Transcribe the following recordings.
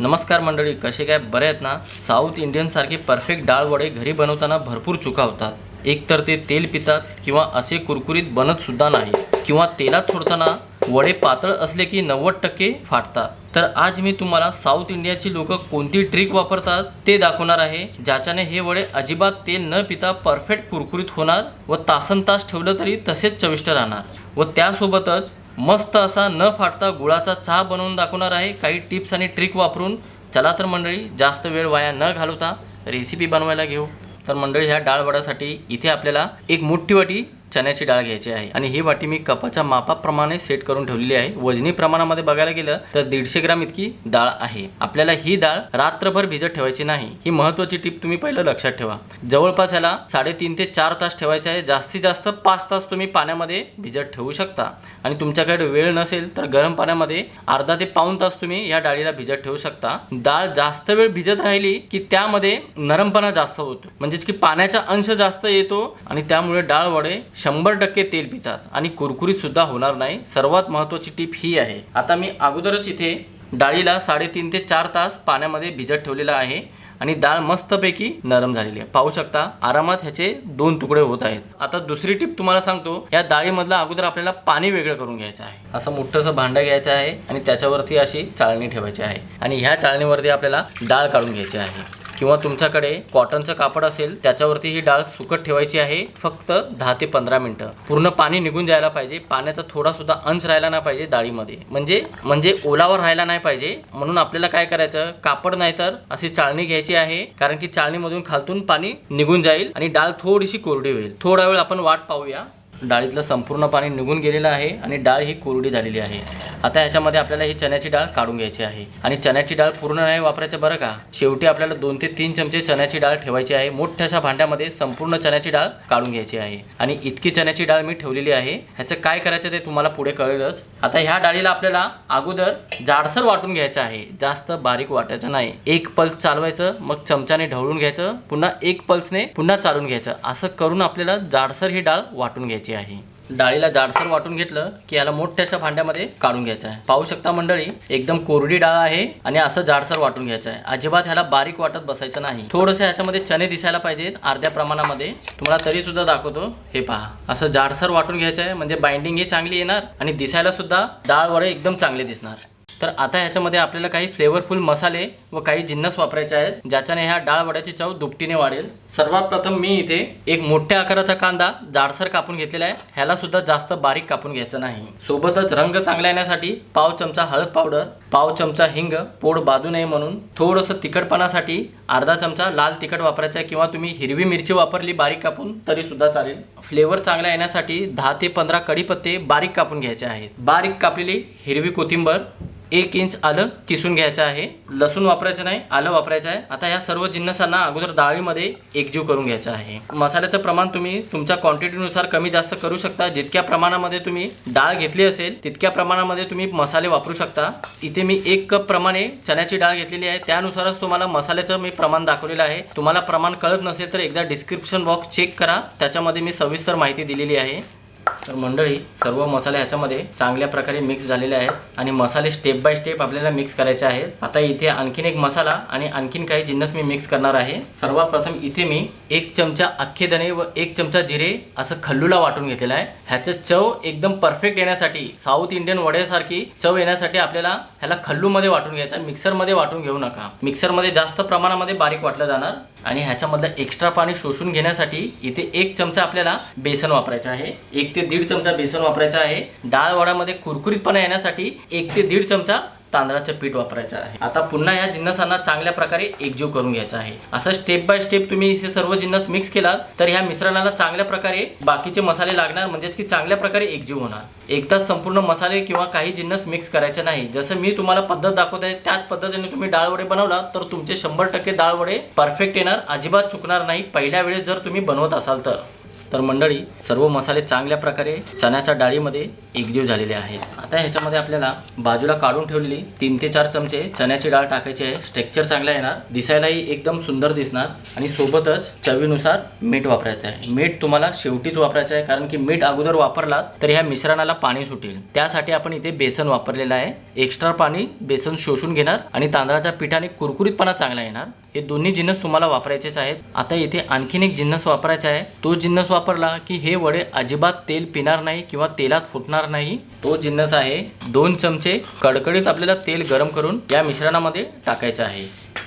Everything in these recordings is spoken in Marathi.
नमस्कार मंडळी कसे काय? बरे आहेत ना? साऊथ इंडियनसारखे परफेक्ट डाळ वडे घरी बनवताना भरपूर चुका होतात. एक तर ते तेल पितात किंवा असे कुरकुरीत बनतसुद्धा नाही. किंवा तेलात सोडताना वडे पातळ असले की नव्वद टक्के फाटतात. तर आज मी तुम्हाला साऊथ इंडियाची लोक कोणती ट्रिक वापरतात ते दाखवणार आहे ज्याच्याने हे वडे अजिबात तेल न पिता परफेक्ट कुरकुरीत होणार व तासन तास ठेवलं तरी तसेच चविष्ट राहणार. व त्यासोबतच मस्त असा न फाटता गुळाचा चहा बनवून दाखवणार आहे. काही टिप्स आणि ट्रिक वापरून. चला तर मंडळी जास्त वेळ वाया न घालवता रेसिपी बनवायला घेऊ. तर मंडळी ह्या डाळ इथे आपल्याला एक मोठी वाटी चण्याची डाळ घ्यायची आहे. आणि ही वाटी मी कपाच्या मापाप्रमाणे सेट करून ठेवलेली आहे. वजनी प्रमाणामध्ये बघायला गेलं तर दीडशे ग्राम इतकी डाळ आहे. आपल्याला ही डाळ रात्रभर भिजत ठेवायची नाही. ही महत्वाची टिप तुम्ही पहिलं लक्षात ठेवा. जवळपास ह्याला साडेतीन ते चार तास ठेवायचे आहे. जास्तीत जास्त पाच तास तुम्ही पाण्यामध्ये भिजत ठेवू शकता. आणि तुमच्याकडे वेळ नसेल तर गरम पाण्यामध्ये अर्धा ते पाऊन तास तुम्ही या डाळीला भिजत ठेवू शकता. डाळ जास्त वेळ भिजत राहिली की त्यामध्ये नरमपणा जास्त होतो. म्हणजेच की पाण्याचा अंश जास्त येतो आणि त्यामुळे डाळ वडे शंभर टक्के तेल पितात आणि कुरकुरीत सुद्धा होणार नाही. सर्वात महत्त्वाची टीप ही आहे. आता मी अगोदरच इथे डाळीला साडेतीन ते चार तास पाण्यामध्ये भिजत ठेवलेला आहे आणि डाळ मस्तपैकी नरम झालेली आहे. पाहू शकता आरामात ह्याचे दोन तुकडे होत आहेत. आता दुसरी टीप तुम्हाला सांगतो या डाळीमधला अगोदर आपल्याला पाणी वेगळं करून घ्यायचं आहे. असं मोठंसं भांडं घ्यायचं आहे आणि त्याच्यावरती अशी चाळणी ठेवायची आहे. आणि ह्या चाळणीवरती आपल्याला डाळ काढून घ्यायची आहे. किंवा तुमच्याकडे कॉटनचं कापड असेल त्याच्यावरती ही डाळ सुकत ठेवायची आहे फक्त दहा ते पंधरा मिनटं. पूर्ण पाणी निघून जायला पाहिजे पाण्याचा थोडा सुद्धा अंश राहिला नाही पाहिजे डाळीमध्ये. म्हणजे म्हणजे ओलावर राहायला नाही पाहिजे. म्हणून आपल्याला काय करायचं कापड नाही तर अशी चाळणी घ्यायची आहे कारण की चाळणीमधून खालतून पाणी निघून जाईल आणि डाळ थोडीशी कोरडी होईल. थोडा वेळ आपण वाट पाहूया. डाळीतलं संपूर्ण पाणी निघून गेलेलं आहे आणि डाळ ही कोरडी झालेली आहे. आता ह्याच्यामध्ये आपल्याला ही चण्याची डाळ काढून घ्यायची आहे. आणि चण्याची डाळ पूर्ण नाही वापरायचं बरं का? शेवटी आपल्याला दोन ते तीन चमचे चण्याची डाळ ठेवायची आहे. मोठ्याशा भांड्यामध्ये संपूर्ण चण्याची डाळ काढून घ्यायची आहे. आणि इतकी चण्याची डाळ मी ठेवलेली आहे. ह्याचं काय करायचं ते तुम्हाला पुढे कळेलच. आता ह्या डाळीला आपल्याला अगोदर जाडसर वाटून घ्यायचं आहे. जास्त बारीक वाटायचं नाही. एक पल्स चालवायचं मग चमच्याने ढवळून घ्यायचं पुन्हा एक पल्सने पुन्हा चालून घ्यायचं. असं करून आपल्याला जाडसर ही डाळ वाटून घ्यायची आहे. डाळीला जाडसर वाटून घेतलं की याला मोठ्याशा भांड्यामध्ये काढून घ्यायचं आहे. पाहू शकता मंडळी एकदम कोरडी डाळ आहे आणि असं जाडसर वाटून घ्यायचं आहे. अजिबात ह्याला बारीक वाटत बसायचं नाही. थोडंसं ह्याच्यामध्ये चणे दिसायला पाहिजेत अर्ध्या प्रमाणामध्ये. तुम्हाला तरी सुद्धा दाखवतो. हे पहा. असं जाडसर वाटून घ्यायचं आहे म्हणजे बाइंडिंग ही चांगली येणार आणि दिसायला सुद्धा डाळ वडे एकदम चांगले दिसणार. तर आता ह्याच्यामध्ये आपल्याला काही फ्लेवरफुल मसाले व काही जिन्नस वापरायचे आहेत ज्याच्याने ह्या डाळ वड्याची चव दुपटीने वाढेल. सर्वात प्रथम मी इथे एक मोठ्या आकाराचा कांदा जाडसर कापून घेतलेला आहे. ह्याला सुद्धा जास्त बारीक कापून घ्यायचं नाही. सोबतच रंग चांगला येण्यासाठी पाव चमचा हळद पावडर पाव चमचा हिंग पोड बाजू नये म्हणून थोडंसं तिखटपणासाठी अर्धा चमचा लाल तिखट वापरायचा आहे किंवा तुम्ही हिरवी मिरची वापरली बारीक कापून तरी सुद्धा चालेल. फ्लेवर चांगला येण्यासाठी दहा ते पंधरा कढीपत्ते बारीक कापून घ्यायचे आहेत. बारीक कापलेली हिरवी कोथिंबर एक इंच आलं किसून घ्यायचं आहे. लसूण वापरायचं नाही आलं वापरायचं आहे. आता या सर्व जिन्नसांना अगोदर डाळीमध्ये एकजीव करून घ्यायचं आहे. मसाल्याचं प्रमाण तुम्ही तुमच्या क्वांटिटीनुसार कमी जास्त करू शकता. जितक्या प्रमाणामध्ये तुम्ही डाळ घेतली असेल तितक्या प्रमाणामध्ये तुम्ही मसाले वापरू शकता. इथे मी एक कप प्रमाणे चण्याची डाळ घेतलेली आहे. त्यानुसारच तुम्हाला मसाल्याचं मी प्रमाण दाखवलेलं आहे. तुम्हाला प्रमाण कळत नसेल तर एकदा डिस्क्रिप्शन बॉक्स चेक करा. त्याच्यामध्ये मी सविस्तर माहिती दिलेली आहे. तर मंडळी सर्व मसाले ह्याच्यामध्ये चांगल्या प्रकारे मिक्स झालेले आहेत आणि मसाले स्टेप बाय स्टेप आपल्याला मिक्स करायचे आहेत. आता इथे आणखीन एक मसाला आणि आणखीन काही जिन्नस मी मिक्स करणार आहे. सर्वप्रथम इथे मी एक चमचा अख्खे धने व एक चमचा जिरे असं खल्लूला वाटून घेतलेला आहे. ह्याचं चव एकदम परफेक्ट येण्यासाठी साऊथ इंडियन वड्यासारखी चव येण्यासाठी आपल्याला ह्याला खल्लूमध्ये वाटून घ्यायचा मिक्सरमध्ये वाटून घेऊ नका. मिक्सरमध्ये जास्त प्रमाणामध्ये बारीक वाटलं जाणार आणि ह्याच्यामधलं एक्स्ट्रा पाणी शोषून घेण्यासाठी इथे एक चमचा आपल्याला बेसन वापरायचं आहे. एक ते दीड चमचा बेसन वापरायचा आहे. डाळ वड्यामध्ये कुरकुरीतपणा येण्यासाठी एक ते दीड चमचा तांदळाचं पीठ वापरायचं आहे. आता पुन्हा या जिन्नसांना चांगल्या प्रकारे एकजीव करून घ्यायचा आहे. असं स्टेप बाय स्टेप तुम्ही हे सर्व जिन्नस मिक्स केला तर ह्या मिश्रणाला चांगल्या प्रकारे बाकीचे मसाले लागणार म्हणजेच की चांगल्या प्रकारे एकजीव होणार. एकदाच संपूर्ण मसाले किंवा काही जिन्नस मिक्स करायचे नाही. जसं मी तुम्हाला पद्धत दाखवत आहे त्याच पद्धतीने तुम्ही डाळ वडे बनवला तर तुमचे शंभर टक्के डाळवडे परफेक्ट येणार अजिबात चुकणार नाही. पहिल्या वेळेस जर तुम्ही बनवत असाल तर. तर मंडळी सर्व मसाले चांगल्या प्रकारे चण्याच्या डाळीमध्ये एकजीव झालेले आहेत. आता ह्याच्यामध्ये आपल्याला बाजूला काढून ठेवलेली तीन ते चार चमचे चण्याची डाळ टाकायची आहे. स्ट्रक्चर चांगला येणार. दिसायलाही एकदम सुंदर दिसणार. आणि सोबतच चवीनुसार मीठ वापरायचं आहे. मीठ तुम्हाला शेवटीच वापरायचं आहे. कारण की मीठ अगोदर वापरलात तर ह्या मिश्रणाला पाणी सुटेल. त्यासाठी आपण इथे बेसन वापरलेलं आहे. एक्स्ट्रा पाणी बेसन शोषून घेणार. आणि तांदळाच्या पिठाने कुरकुरीतपणा चांगला येणार. हे दोन्ही जिन्नस तुम्हाला वापरायचेच आहेत. आता इथे आणखीन एक जिन्नस वापरायचा आहे. तो जिन्नस वापरला की हे वडे अजिबात तेल पिणार नाही किंवा तेलात फुटणार नाही. तो जिन्नस आहे. दोन चमचे कडकडीत आपल्याला तेल गरम करून या मिश्रणामध्ये टाकायचं आहे.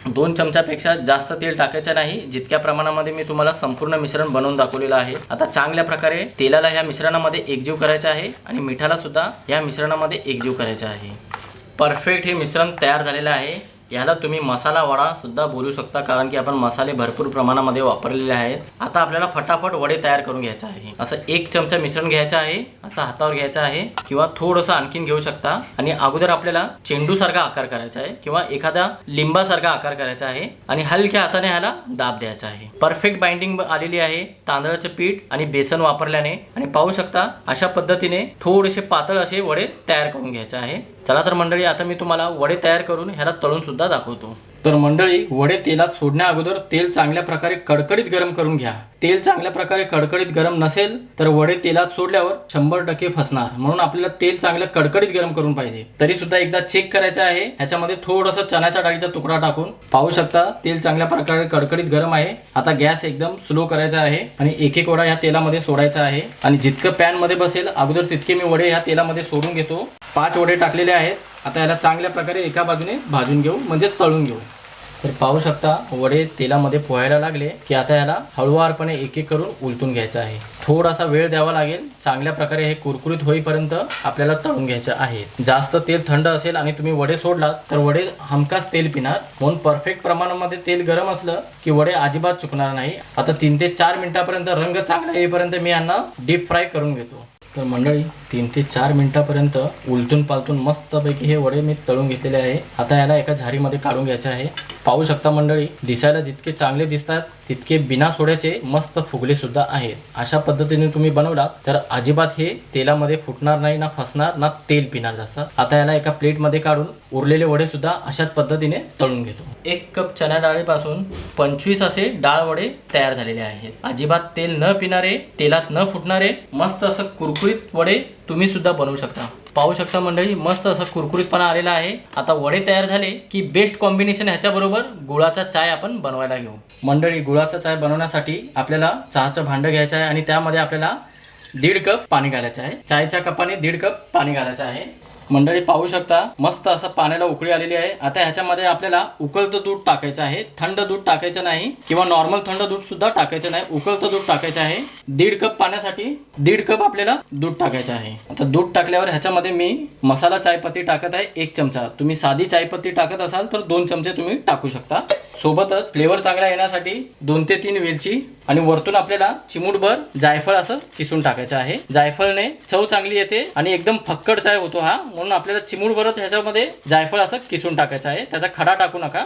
दोन चमच्यापेक्षा जास्त तेल टाकायचं नाही. जितक्या प्रमाणामध्ये मी तुम्हाला संपूर्ण मिश्रण बनवून दाखवलेलं आहे. आता चांगल्या प्रकारे तेलाला ह्या मिश्रणामध्ये एकजीव करायचं आहे आणि मिठाला सुद्धा या मिश्रणामध्ये एकजीव करायचं आहे. परफेक्ट हे मिश्रण तयार झालेलं आहे. याला तुम्ही मसाला वडा सुद्धा बोलू शकता कारण की आपण मसाले भरपूर प्रमाणामध्ये वापरलेले आहेत. आता आपल्याला फटाफट वडे तयार करून घ्यायचे आहे. असं एक चमचा मिश्रण घ्यायचं आहे असं हातावर घ्यायचं आहे किंवा थोडंसं आणखीन घेऊ शकता. आणि अगोदर आपल्याला चेंडूसारखा आकार करायचा आहे किंवा एखादा लिंबासारखा आकार करायचा आहे आणि हलक्या हाताने ह्याला दाब द्यायचा आहे. परफेक्ट बाइंडिंग आलेली आहे तांदळाचं पीठ आणि बेसन वापरल्याने. आणि पाहू शकता अशा पद्धतीने थोडेसे पातळ असे वडे तयार करून घ्यायचे आहे. चला तर मंडळी आता मी तुम्हाला वडे तयार करून ह्याला तळून सुद्धा दाखवतो. तर मंडळी वडे तेलात सोडण्या अगोदर तेल चांगल्या प्रकारे कडकडीत गरम करून घ्या. तेल चांगल्या प्रकारे कडकडीत गरम नसेल तर वडे तेलात सोडल्यावर शंभर टक्के फसणार. म्हणून आपल्याला तेल चांगलं कडकडीत गरम करून पाहिजे. तरी सुद्धा एकदा चेक करायचं आहे. ह्याच्यामध्ये थोडंसं चण्याच्या डाळीचा तुकडा टाकून पाहू शकता तेल चांगल्या प्रकारे कडकडीत गरम आहे. आता गॅस एकदम स्लो करायचा आहे आणि एक एक वडा ह्या तेलामध्ये सोडायचा आहे. आणि जितकं पॅनमध्ये बसेल अगोदर तितके मी वडे ह्या तेलामध्ये सोडून घेतो. पाच वडे टाकलेले आहेत. आता याला चांगल्या प्रकारे एका बाजूने भाजून घेऊ म्हणजेच तळून घेऊ. तर पाहू शकता वडे तेलामध्ये पोहायला लागले की आता याला हळूवारपणे एक एक करून उलटून घ्यायचं आहे. थोडासा वेळ द्यावा लागेल. चांगल्या प्रकारे हे कुरकुरीत होईपर्यंत आपल्याला तळून घ्यायचं आहे. जास्त तेल थंड असेल आणि तुम्ही वडे सोडलात तर वडे हमखास तेल पिणार. म्हणून परफेक्ट प्रमाणामध्ये तेल गरम असलं की वडे अजिबात चुकणार नाही. आता तीन ते चार मिनिटापर्यंत रंग चांगला येईपर्यंत मी यांना डीप फ्राय करून घेतो. तर मंडळी तीन ते चार मिनटापर्यंत उलटून पालटून मस्तपैकी हे वडे मी तळून घेतलेले आहे. आता याला एका झारीमध्ये काढून घ्यायचे आहे. पाहू शकता मंडळी दिसायला जितके चांगले दिसतात तितके बिना सोड्याचे मस्त फुगले सुद्धा आहेत. अशा पद्धतीने तुम्ही बनवला तर अजिबात हे तेलामध्ये फुटणार नाही ना फसणार ना तेल पिणार जास्त. आता याला एका प्लेटमध्ये काढून उरलेले वडे सुद्धा अशाच पद्धतीने तळून घेतो. एक कप चण्या डाळीपासून पंचवीस असे डाळ वडे तयार झालेले आहेत. अजिबात तेल न पिणारे तेलात न फुटणारे मस्त असं कुरकुरीत वडे तुम्ही सुद्धा बनवू शकता. पाहू शकता मंडळी मस्त असं कुरकुरीतपणा आलेला आहे. आता वडे तयार झाले की बेस्ट कॉम्बिनेशन ह्याच्याबरोबर गुळाचा चाय आपण बनवायला घेऊ. मंडळी गुळाचा चाय बनवण्यासाठी आपल्याला चहाचं भांडं घ्यायचं आहे आणि त्यामध्ये आपल्याला दीड कप पाणी घालायचं आहे. चायच्या कपाने दीड कप पाणी घालायचं आहे. मंडळी पाहू शकता मस्त असं पाण्याला उकळी आलेली आहे. आता ह्याच्यामध्ये आपल्याला उकळतं दूध टाकायचं आहे. थंड दूध टाकायचं नाही किंवा नॉर्मल थंड दूध सुद्धा टाकायचं नाही. उकळतं दूध टाकायचं आहे. दीड कप पाण्यासाठी दीड कप आपल्याला दूध टाकायचं आहे. आता दूध टाकल्यावर ह्याच्यामध्ये मी मसाला चायपत्ती टाकत आहे एक चमचा. तुम्ही साधी चायपत्ती टाकत असाल तर दोन चमचे तुम्ही टाकू शकता. सोबतच फ्लेवर चांगला येण्यासाठी दोन ते तीन वेलची आणि वरतून आपल्याला चिमूटभर जायफळ असं किसून टाकायचं आहे. जायफळने चव चांगली येते आणि एकदम फक्कड चाय होतो हा. म्हणून आपल्याला चिमूटभरच ह्याच्यामध्ये जायफळ असं किसून टाकायचं आहे. त्याचा खडा टाकू नका.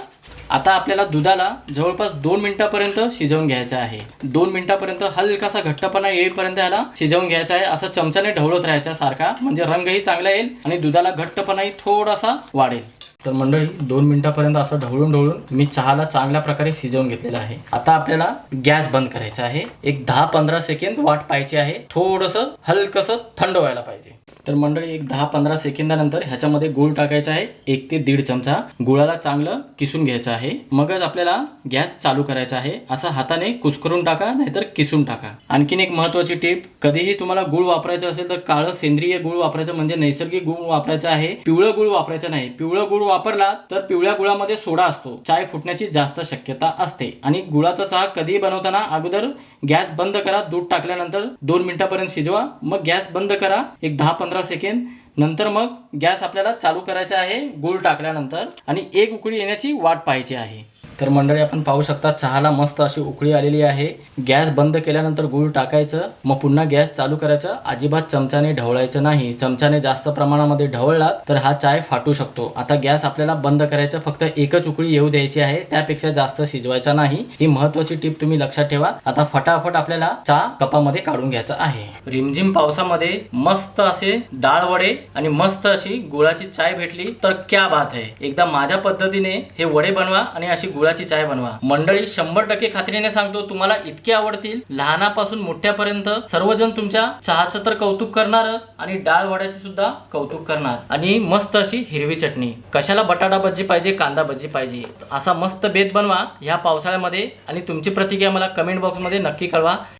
आता आपल्याला दुधाला जवळपास दोन मिनिटापर्यंत शिजवून घ्यायचं आहे. दोन मिनिटापर्यंत हलकासा घट्टपणा येईपर्यंत ह्याला शिजवून घ्यायचा आहे. असं चमच्याने ढवळत राहायचा सारखा. म्हणजे रंगही चांगला येईल आणि दुधाला घट्टपणाही थोडासा वाढेल. तर मंडळी दोन मिनिटापर्यंत असं ढवळून ढवळून मी चहाला चांगल्या प्रकारे शिजवून घेतलेला आहे. आता आपल्याला गॅस बंद करायचा आहे. एक दहा पंधरा सेकंद वाट पाहिजे आहे. थोडंसं हलकसं थंड व्हायला पाहिजे. तर मंडळी एक दहा पंधरा सेकंदानंतर ह्याच्यामध्ये गूळ टाकायचा आहे. एक ते दीड चमचा. गुळाला चांगलं किसून घ्यायचं आहे. मगच आपल्याला गॅस चालू करायचा आहे. असं हाताने कुस्करून टाका नाहीतर किसून टाका. आणखीन एक महत्वाची टीप कधीही तुम्हाला गुळ वापरायचं असेल तर काळं सेंद्रिय गुळ वापरायचं म्हणजे नैसर्गिक गुळ वापरायचं आहे. पिवळं गुळ वापरायचं नाही. पिवळं गुळ वापरला तर पिवळ्या गुळामध्ये सोडा असतो. चाय फुटण्याची जास्त शक्यता असते. आणि गुळाचा चहा कधीही बनवताना अगोदर गॅस बंद करा. दूध टाकल्यानंतर दोन मिनिटापर्यंत शिजवा. मग गॅस बंद करा. एक दहा पंधरा सेकंद. नंतर मग गॅस आपल्याला चालू करायचा आहे गूळ टाकल्यानंतर. आणि एक उकळी येण्याची वाट पाहायची आहे. तर मंडळी आपण पाहू शकता चहाला मस्त अशी उकळी आलेली आहे. गॅस बंद केल्यानंतर गूळ टाकायचं. मग पुन्हा गॅस चालू करायचं. अजिबात चमच्याने ढवळायचं नाही. चमच्याने जास्त प्रमाणामध्ये ढवळलात तर हा चाय फाटू शकतो. आता गॅस आपल्याला बंद करायचं. फक्त एकच उकळी येऊ द्यायची आहे. त्यापेक्षा जास्त शिजवायचा नाही. ही महत्वाची टीप तुम्ही लक्षात ठेवा. आता फटाफट आपल्याला चहा कपामध्ये काढून घ्यायचा आहे. रिमझिम पावसामध्ये मस्त असे डाळ वडे आणि मस्त अशी गुळाची चाय भेटली. तर क्या बात आहे एकदा माझ्या पद्धतीने हे वडे बनवा आणि अशी गुळाची चाय बनवा. मंडळी शंभर टक्के खात्रीने सांगतो तुम्हाला इतके आवडतील. लहानापासून मोठ्यापर्यंत सर्वजण तुमच्या चहाचं तर कौतुक करणारच आणि डाळ वड्याचे सुद्धा कौतुक करणार. आणि मस्त अशी हिरवी चटणी. कशाला बटाटा भजी पाहिजे कांदा भजी पाहिजे? असा मस्त बेत बनवा ह्या पावसाळ्यामध्ये आणि तुमची प्रतिक्रिया मला कमेंट बॉक्समध्ये नक्की कळवा.